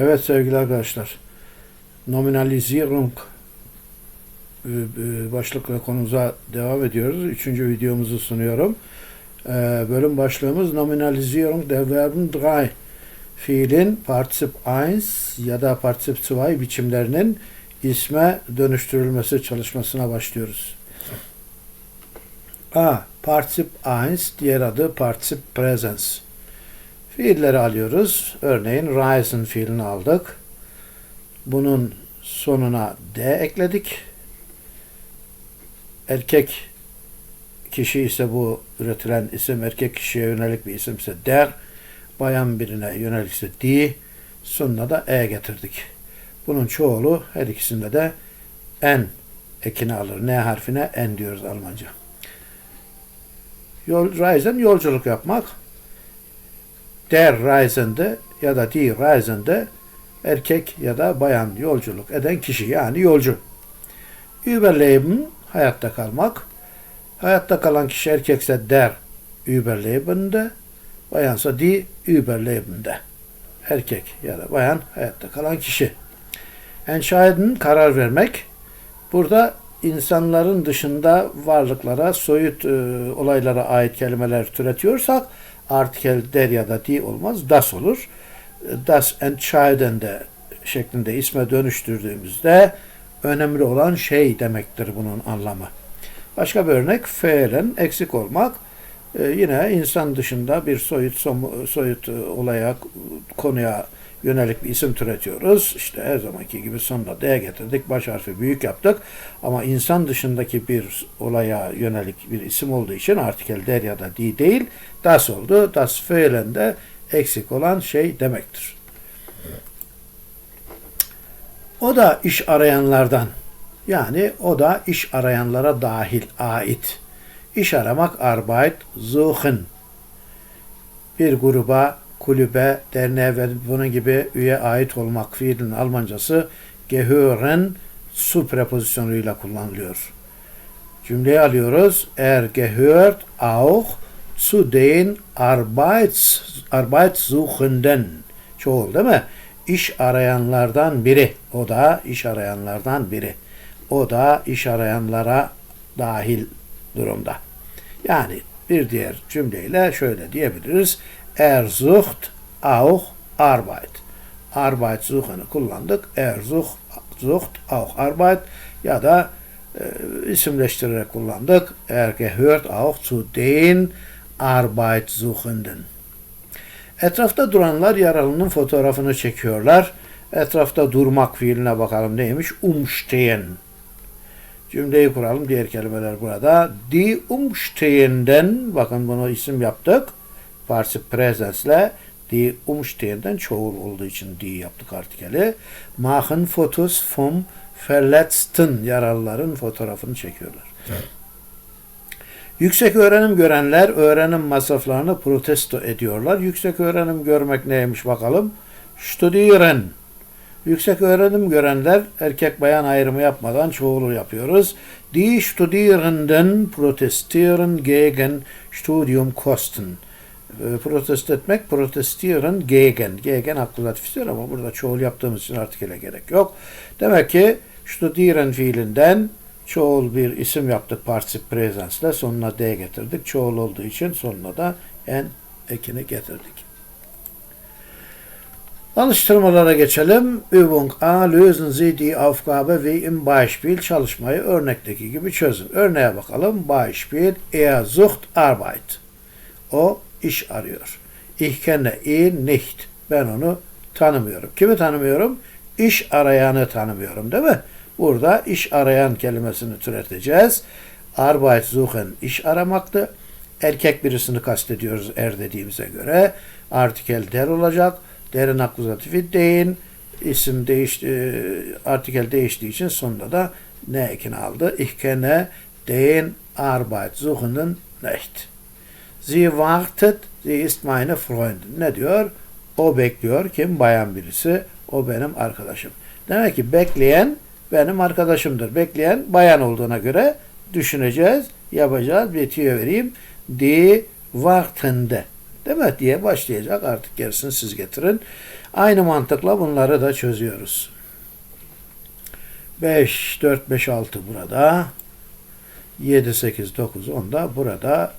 Evet sevgili arkadaşlar. Nominalisierung e, e, başlıkla konumuza devam ediyoruz. Üçüncü videomuzu sunuyorum. E, Bölüm başlığımız Nominalisierung der Verben 3. Fiilin Partizip 1 ya da Partizip 2 biçimlerinin isme dönüştürülmesi çalışmasına başlıyoruz. A. Partizip 1 diğer adı Partizip Presens. Fiilleri alıyoruz. Örneğin risen fiilini aldık. Bunun sonuna d ekledik. Erkek kişi ise bu üretilen isim erkek kişiye yönelik bir isimse der. Bayan birine yönelikse di. Sonuna da e getirdik. Bunun çoğulu her ikisinde de n ekini alır. N harfine n diyoruz Almanca. Yol, reisen yolculuk yapmak der Reisende ya da die Reisende erkek ya da bayan yolculuk eden kişi yani yolcu. Überleben hayatta kalmak. Hayatta kalan kişi erkekse der Überlebende, bayansa die Überlebende. Erkek ya da bayan hayatta kalan kişi. Entscheiden karar vermek. Burada insanların dışında varlıklara, soyut e, olaylara ait kelimeler türetiyorsak artikel der ya da die olmaz, das olur. Das entscheidende şeklinde isme dönüştürdüğümüzde önemli olan şey demektir bunun anlamı. Başka bir örnek fe'len eksik olmak. Ee, yine insan dışında bir soyut soyut e, olaya, konuya yönelik bir isim türetiyoruz. İşte her zamanki gibi sonuna D getirdik. Baş harfi büyük yaptık. Ama insan dışındaki bir olaya yönelik bir isim olduğu için artikel der ya da di değil. Das oldu. Das fe'len de eksik olan şey demektir. O da iş arayanlardan. Yani o da iş arayanlara dahil, ait. İş aramak Arbeit suchen. Bir gruba, kulübe, derneğe ve bunun gibi üye ait olmak fiilin Almancası gehören su prepozisyonuyla kullanılıyor. Cümleyi alıyoruz. Er gehört auch zu den Arbeits, Arbeitssuchenden. Çoğul değil mi? İş arayanlardan biri. O da iş arayanlardan biri. O da iş arayanlara dahil durumda. Yani bir diğer cümleyle şöyle diyebiliriz. Er sucht auch Arbeit. Arbeit suchen'ı kullandık. Er sucht, sucht auch Arbeit ya da e, isimleştirerek kullandık. Er gehört auch zu den Arbeitssuchenden. Etrafta duranlar yaralının fotoğrafını çekiyorlar. Etrafta durmak fiiline bakalım neymiş? Umstehen. Cümleyi kuralım. Diğer kelimeler burada. Die Umstehenden, bakın bunu isim yaptık. Partizip presensle die Umstehenden çoğul olduğu için die yaptık artikeli. Machen Fotos vom Verletzten, yaralıların fotoğrafını çekiyorlar. Evet. Yüksek öğrenim görenler öğrenim masraflarını protesto ediyorlar. Yüksek öğrenim görmek neymiş bakalım. Studieren. Yüksek öğrenim görenler erkek bayan ayrımı yapmadan çoğulu yapıyoruz. Die Studierenden protestieren gegen Studiumkosten. Protesto etmek, protestieren gegen. Gegen akkuzatiftir ama burada çoğul yaptığımız için artık ile gerek yok. Demek ki studieren fiilinden çoğul bir isim yaptık particip presensle sonuna d getirdik. Çoğul olduğu için sonuna da n ekini getirdik. Alıştırmalara geçelim. Übung A. Lösen Sie die Aufgabe wie im Beispiel. Çalışmayı örnekteki gibi çözün. Örneğe bakalım. Beispiel. Er sucht Arbeit. O iş arıyor. Ich kenne ihn nicht. Ben onu tanımıyorum. Kimi tanımıyorum? İş arayanı tanımıyorum değil mi? Burada iş arayan kelimesini türeteceğiz. Arbeit suchen iş aramaktı. Erkek birisini kastediyoruz er dediğimize göre. Artikel der olacak. Derin akuzatifi deyin. İsim değişti, e, artikel değiştiği için sonunda da ne ekini aldı. Ich kenne den Arbeit suchenden nicht. Sie wartet, sie ist meine Freundin. Ne diyor? O bekliyor. Kim? Bayan birisi. O benim arkadaşım. Demek ki bekleyen benim arkadaşımdır. Bekleyen bayan olduğuna göre düşüneceğiz, yapacağız. Bir tüyo vereyim. Die wartende Değil mi? diye başlayacak. Artık gerisini siz getirin. Aynı mantıkla bunları da çözüyoruz. 5, 4, 5, 6 burada. 7, 8, 9, 10 da burada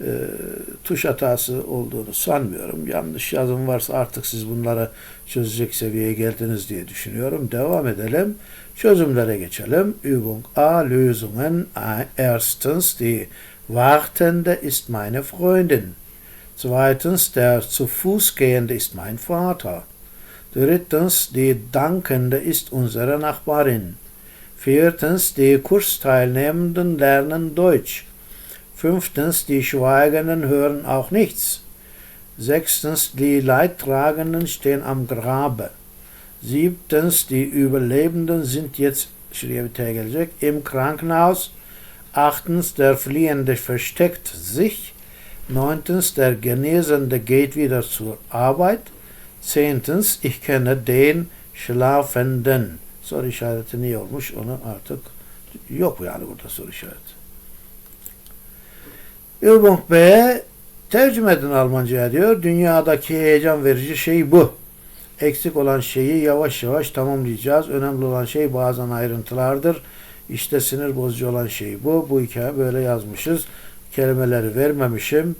e, tuş hatası olduğunu sanmıyorum. Yanlış yazım varsa artık siz bunları çözecek seviyeye geldiniz diye düşünüyorum. Devam edelim. Çözümlere geçelim. Übung A. Lösungen. Erstens, die Wartende ist meine Freundin. Zweitens, der zu Fuß gehende ist mein Vater. Drittens, die Dankende ist unsere Nachbarin. Viertens, die Kursteilnehmenden lernen Deutsch. Fünftens, die Schweigenden hören auch nichts. Sechstens, die Leidtragenden stehen am Grabe. Siebtens, die Überlebenden sind jetzt şuraya bir T gelecek, im Krankenhaus. Achtens, der Fliehende versteckt sich. Neuntens, der Genesende geht wieder zur Arbeit. Zehntens, ich kenne den Schlafenden. Soru işareti niye olmuş onu artık yok yani burada soru işareti. Übung B tercüme edin Almanca'ya diyor. Dünyadaki heyecan verici şey bu. Eksik olan şeyi yavaş yavaş tamamlayacağız. Önemli olan şey bazen ayrıntılardır. İşte sinir bozucu olan şey bu. Bu hikaye böyle yazmışız. Kelimeleri vermemişim.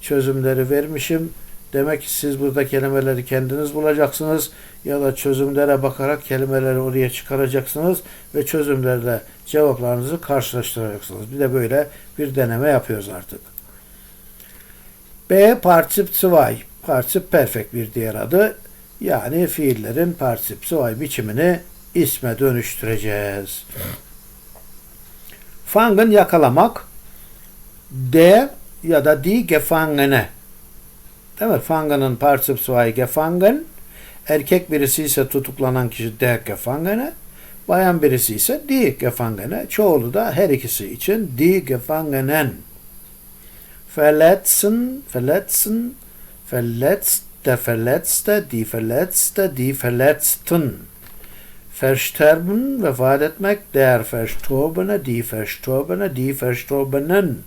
Çözümleri vermişim. Demek ki siz burada kelimeleri kendiniz bulacaksınız ya da çözümlere bakarak kelimeleri oraya çıkaracaksınız ve çözümlerle cevaplarınızı karşılaştıracaksınız. Bir de böyle bir deneme yapıyoruz artık. B. Particip 2. Particip perfect bir diğer adı. Yani fiillerin particip 2 biçimini isme dönüştüreceğiz. Fangen yakalamak. D ya da die Gefangene Değil mi? Fangen'ın particip 2 gefangen. Erkek birisi ise tutuklanan kişi der Gefangene. Bayan birisi ise die Gefangene. Çoğulu da her ikisi için die Gefangenen. Verletzen, verletzen, verletzt, der Verletzte, die Verletzte, die Verletzten. Versterben, vefat etmek, der Verstorbene, die Verstorbene, die Verstorbenen.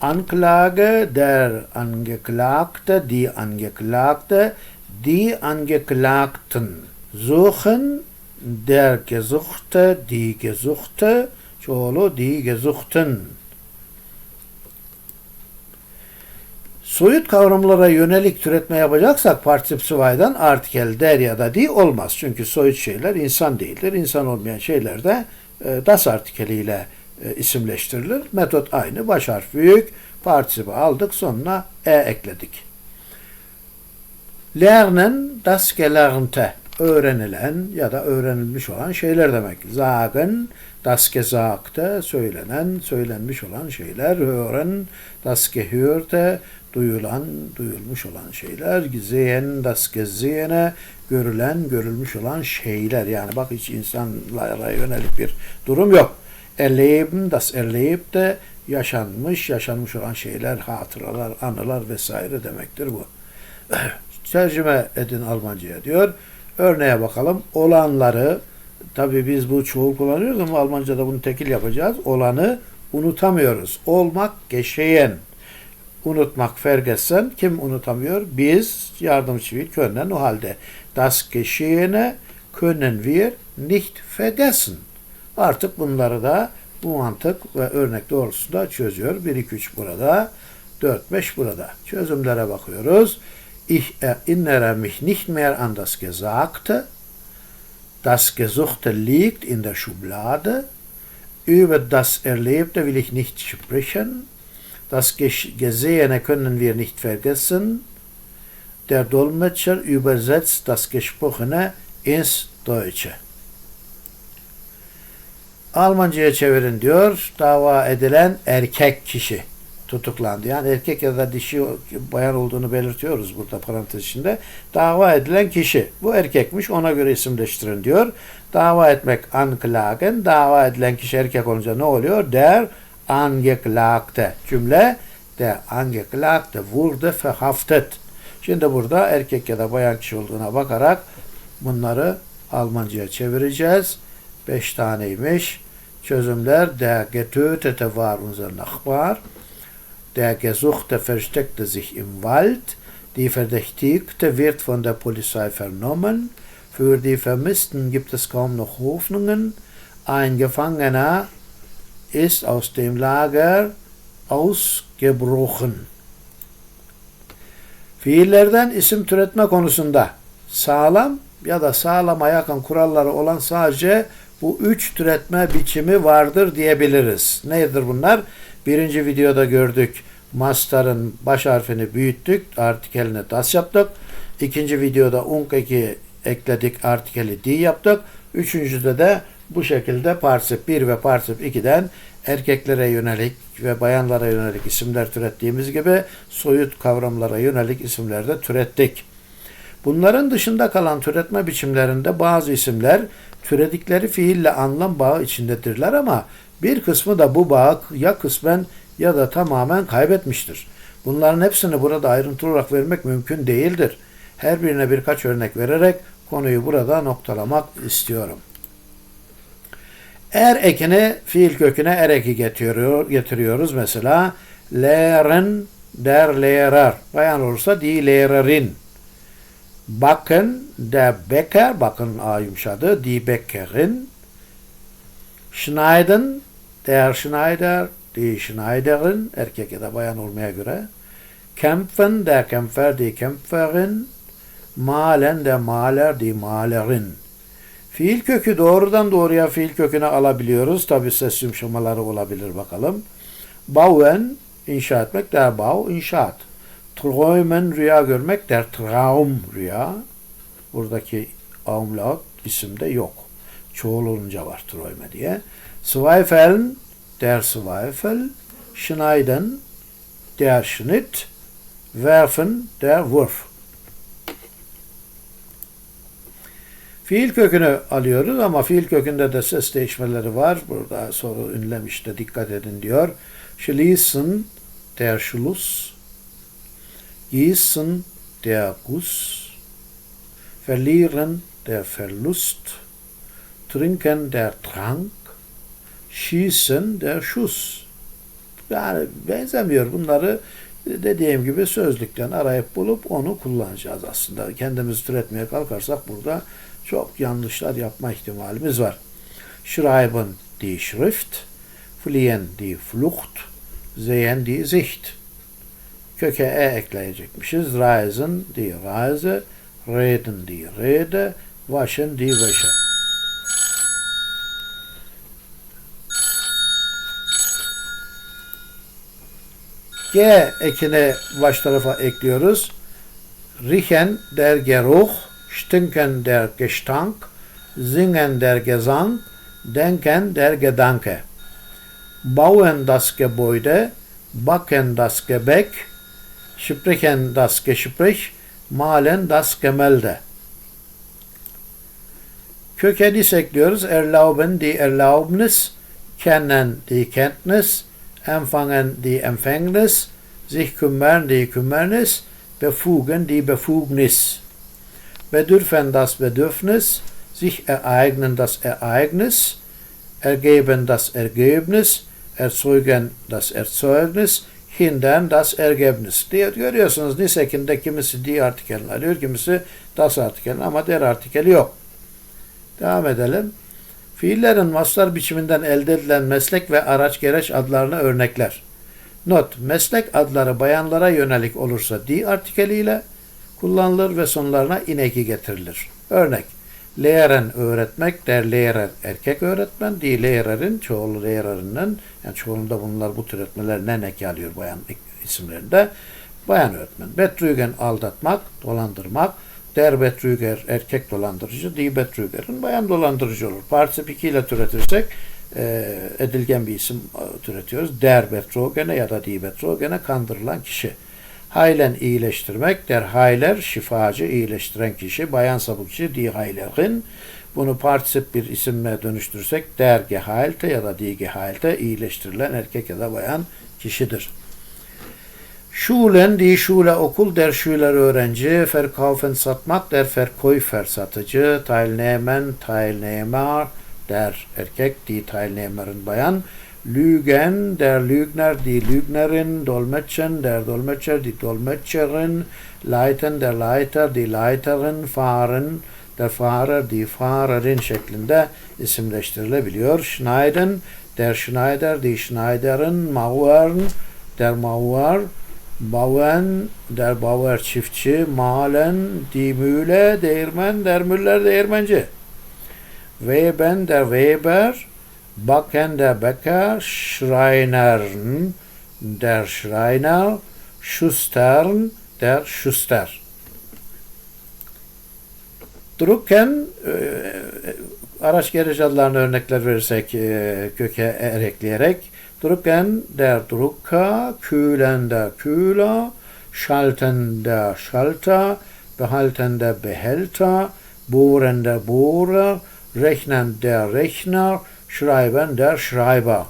Anklage, der Angeklagte, die Angeklagte, die Angeklagten. Suchen, der Gesuchte, die Gesuchte, çoğulu die Gesuchten. Soyut kavramlara yönelik türetme yapacaksak particip sıvaydan artikel der ya da di olmaz. Çünkü soyut şeyler insan değildir. İnsan olmayan şeyler de e, das artikeliyle e, isimleştirilir. Metot aynı. Baş harf büyük. Partisipi aldık. Sonuna e ekledik. Lernen das gelernte. Öğrenilen ya da öğrenilmiş olan şeyler demek. Sagen das Gesagte. Söylenen, söylenmiş olan şeyler. Hören das Gehörte. Duyulan, duyulmuş olan şeyler. Sehen das Gesehene. Görülen, görülmüş olan şeyler. Yani bak hiç insanlara yönelik bir durum yok erleben, das erlebte, yaşanmış, yaşanmış olan şeyler, hatıralar, anılar vesaire demektir bu. Tercüme edin Almanca'ya diyor. Örneğe bakalım. Olanları, tabi biz bu çoğul kullanıyoruz ama Almanca'da bunu tekil yapacağız. Olanı unutamıyoruz. Olmak geschehen. Unutmak vergessen. Kim unutamıyor? Biz yardımcı bir können o halde. Das Geschehene können wir nicht vergessen. Artık bunları da bu mantık ve örnek doğrultusunda çözüyor. 1, 2, 3 burada, 4, 5 burada. Çözümlere bakıyoruz. Ich erinnere mich nicht mehr an das Gesagte. Das Gesuchte liegt in der Schublade. Über das Erlebte will ich nicht sprechen. Das Gesehene können wir nicht vergessen. Der Dolmetscher übersetzt das Gesprochene ins Deutsche. Almanca'ya çevirin diyor. Dava edilen erkek kişi tutuklandı. Yani erkek ya da dişi bayan olduğunu belirtiyoruz burada parantez içinde. Dava edilen kişi. Bu erkekmiş ona göre isimleştirin diyor. Dava etmek anklagen. Dava edilen kişi erkek olunca ne oluyor? Der angeklagte. Cümle der angeklagte wurde verhaftet. Şimdi burada erkek ya da bayan kişi olduğuna bakarak bunları Almanca'ya çevireceğiz. Beş taneymiş. Çözümler der Getötete war unser Nachbar. Der Gesuchte versteckte sich im Wald. Die Verdächtigte wird von der Polizei vernommen. Für die Vermissten gibt es kaum noch Hoffnungen. Ein Gefangener ist aus dem Lager ausgebrochen. Fiillerden isim türetme konusunda sağlam ya da sağlama yakın kuralları olan sadece bu üç türetme biçimi vardır diyebiliriz. Nedir bunlar? Birinci videoda gördük. Mastarın baş harfini büyüttük. Artikeline das yaptık. İkinci videoda unk eki ekledik. Artikeli di yaptık. Üçüncüde de bu şekilde parsip 1 ve parsip 2'den erkeklere yönelik ve bayanlara yönelik isimler türettiğimiz gibi soyut kavramlara yönelik isimler de türettik. Bunların dışında kalan türetme biçimlerinde bazı isimler türedikleri fiille anlam bağı içindedirler ama bir kısmı da bu bağı ya kısmen ya da tamamen kaybetmiştir. Bunların hepsini burada ayrıntılı olarak vermek mümkün değildir. Her birine birkaç örnek vererek konuyu burada noktalamak istiyorum. Er ekini fiil köküne er eki getiriyor, getiriyoruz. Mesela lehren der Lehrer. Bayan olursa die Lehrerin. Backen der Bäcker. Bakın A yumuşadı. Die Bäckerin. Schneiden der Schneider. Die Schneiderin. Erkek ya da bayan olmaya göre. Kämpfen der Kämpfer. Die Kämpferin. Malen der Maler. Die Malerin. Fiil kökü doğrudan doğruya fiil köküne alabiliyoruz. Tabi ses yumuşamaları olabilir bakalım. Bauen, inşa etmek, der Bau, inşaat. Träumen, rüya görmek, der Traum, rüya. Buradaki Umlaut isimde yok. Çoğul olunca var Träume diye. Zweifeln, der Zweifel. Schneiden, der Schnitt. Werfen, der Wurf. Fiil kökünü alıyoruz ama fiil kökünde de ses değişmeleri var. Burada soru ünlemişte dikkat edin diyor. Schließen der Schluss. Gießen der Guss. Verlieren der Verlust. Trinken der Trank. Schießen der Schuss. Yani benzemiyor. Bunları dediğim gibi sözlükten arayıp bulup onu kullanacağız aslında. Kendimiz türetmeye kalkarsak burada çok yanlışlar yapma ihtimalimiz var. Schreiben die Schrift, fliehen die Flucht, sehen die Sicht. Köke e ekleyecekmişiz. Reisen die Reise, reden die Rede, waschen die Wäsche. G ekini baş tarafa ekliyoruz. Riechen der Geruch, stinken der Gestank, singen der Gesang, denken der Gedanke. Bauen das Gebäude, backen das Gebäck, sprechen das Gespräch, malen das Gemälde. Kökenis ekliyoruz. Erlauben die Erlaubnis, kennen die Kenntnis, empfangen die Empfängnis, sich kümmern die Kümmernis, befugen die Befugnis. Bedürfen das Bedürfnis, sich ereignen das Ereignis, ergeben das Ergebnis, erzeugen das Erzeugnis, hindern das Ergebnis. Diyor, görüyorsunuz nisekinde kimisi di artikelini alıyor, kimisi das artikelini ama der artikeli yok. Devam edelim. Fiillerin maslar biçiminden elde edilen meslek ve araç gereç adlarını örnekler. Not, meslek adları bayanlara yönelik olursa di artikeliyle kullanılır ve sonlarına ineki getirilir. Örnek, Lehren öğretmek, der Lehrer erkek öğretmen, di Lehrer'in çoğulu Lehrer'inin, yani çoğulunda bunlar bu tür öğretmenler ne neki alıyor bayan isimlerinde. Bayan öğretmen. Betrügen aldatmak, dolandırmak, Der Betrüger erkek dolandırıcı, Die Betrüger'in bayan dolandırıcı olur. Partisip 2 ile türetirsek e, edilgen bir isim e, türetiyoruz. Der Betrogene ya da Die Betrogene kandırılan kişi. Haylen iyileştirmek, der Heiler şifacı, iyileştiren kişi, bayan sabık kişi, die Heilerin. Bunu partisip bir isimle dönüştürsek der Geheilte ya da die Geheilte iyileştirilen erkek ya da bayan kişidir. Schulen, die Schule okul, der Schüler öğrenci, verkaufen satmak, der Verkäufer satıcı, teilnehmen, Teilnehmer, der erkek, die Teilnehmerin bayan, Lügen, der Lügner, die Lügnerin, Dolmetschen, der Dolmetscher, die Dolmetscherin, Leiten, der Leiter, die Leiterin, Fahren, der Fahrer, die Fahrerin şeklinde isimleştirilebiliyor. Schneiden, der Schneider, die Schneiderin, Mauern, der Mauer, Bauen, der Bauer çiftçi, Malen, die Mühle, değirmen, der Müller değirmenci. Weben, der Weber, Backen, der Bäcker, Schreinern, der Schreiner, Schustern, der Schuster. Drucken, e, araç gereç adlarına örnekler verirsek e, köke er ekleyerek Drucken, der Drucker, kühlen, der Kühler, schalten, der Schalter, behalten, der Behälter, bohren, der Bohrer, rechnen, der Rechner, schreiben, der Schreiber.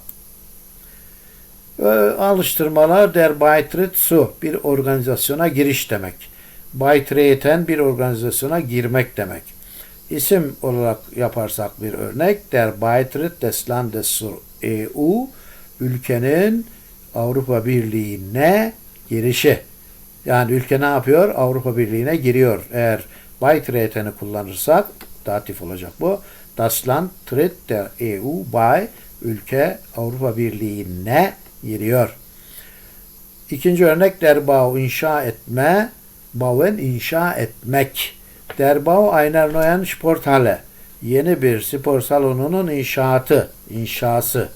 Alıştırmalar der Beitritt zu bir organizasyona giriş demek. Beitreten bir organizasyona girmek demek. İsim olarak yaparsak bir örnek der Beitritt des Landes zur EU ülkenin Avrupa Birliği'ne girişi. Yani ülke ne yapıyor? Avrupa Birliği'ne giriyor. Eğer Beitreten'i kullanırsak datif olacak bu. Das Land tritt der EU bei ülke Avrupa Birliği'ne giriyor. İkinci örnek derbau inşa etme, bauen inşa etmek. Derbau einer neuen Sporthalle. Yeni bir spor salonunun inşaatı, inşası.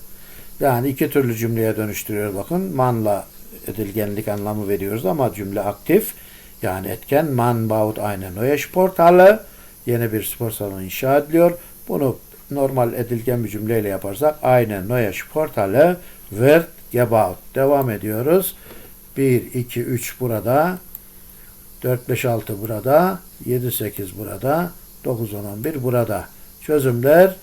Yani iki türlü cümleye dönüştürüyor bakın. Manla edilgenlik anlamı veriyoruz ama cümle aktif. Yani etken man baut eine neue Sporthalle. Yeni bir spor salonu inşa ediliyor. Bunu normal edilgen bir cümleyle yaparsak eine neue Sporthalle wird gebaut. Devam ediyoruz. 1, 2, 3 burada. 4, 5, 6 burada. 7, 8 burada. 9, 10, 11 burada. Çözümler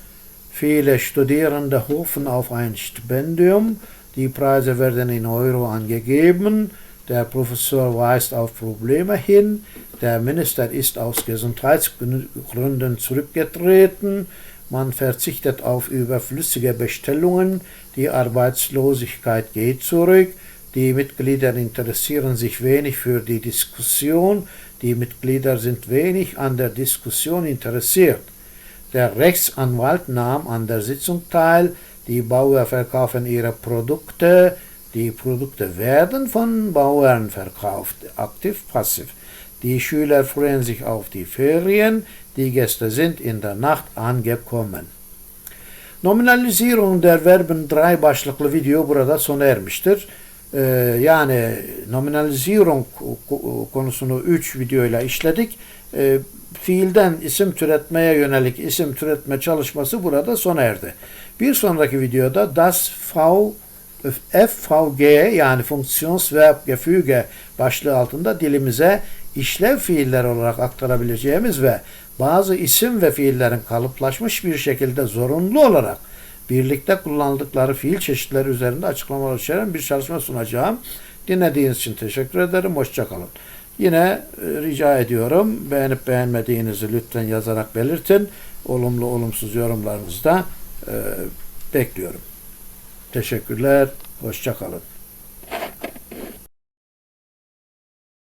Viele Studierende hoffen auf ein Stipendium. Die Preise werden in Euro angegeben. Der Professor weist auf Probleme hin. Der Minister ist aus Gesundheitsgründen zurückgetreten. Man verzichtet auf überflüssige Bestellungen. Die Arbeitslosigkeit geht zurück. Die Mitglieder interessieren sich wenig für die Diskussion. Die Mitglieder sind wenig an der Diskussion interessiert. Der Rechtsanwalt nahm an der Sitzung teil. Die Bauer verkaufen ihre Produkte. Die Produkte werden von Bauern verkauft, aktiv, passiv. Die Schüler freuen sich auf die Ferien. Die Gäste sind in der Nacht angekommen. Nominalisierung der Verben 3 başlıklı video burada sona ermiştir. Ee, yani nominalizierung konusunu 3 videoyla işledik. Ee, fiilden isim türetmeye yönelik isim türetme çalışması burada sona erdi. Bir sonraki videoda das V FVG yani Funktionsverb başlığı altında dilimize işlev fiiller olarak aktarabileceğimiz ve bazı isim ve fiillerin kalıplaşmış bir şekilde zorunlu olarak birlikte kullanıldıkları fiil çeşitleri üzerinde açıklamalar içeren bir çalışma sunacağım. Dinlediğiniz için teşekkür ederim. Hoşçakalın. Yine e, rica ediyorum beğenip beğenmediğinizi lütfen yazarak belirtin. Olumlu olumsuz yorumlarınızı da e, bekliyorum. Teşekkürler. Hoşçakalın.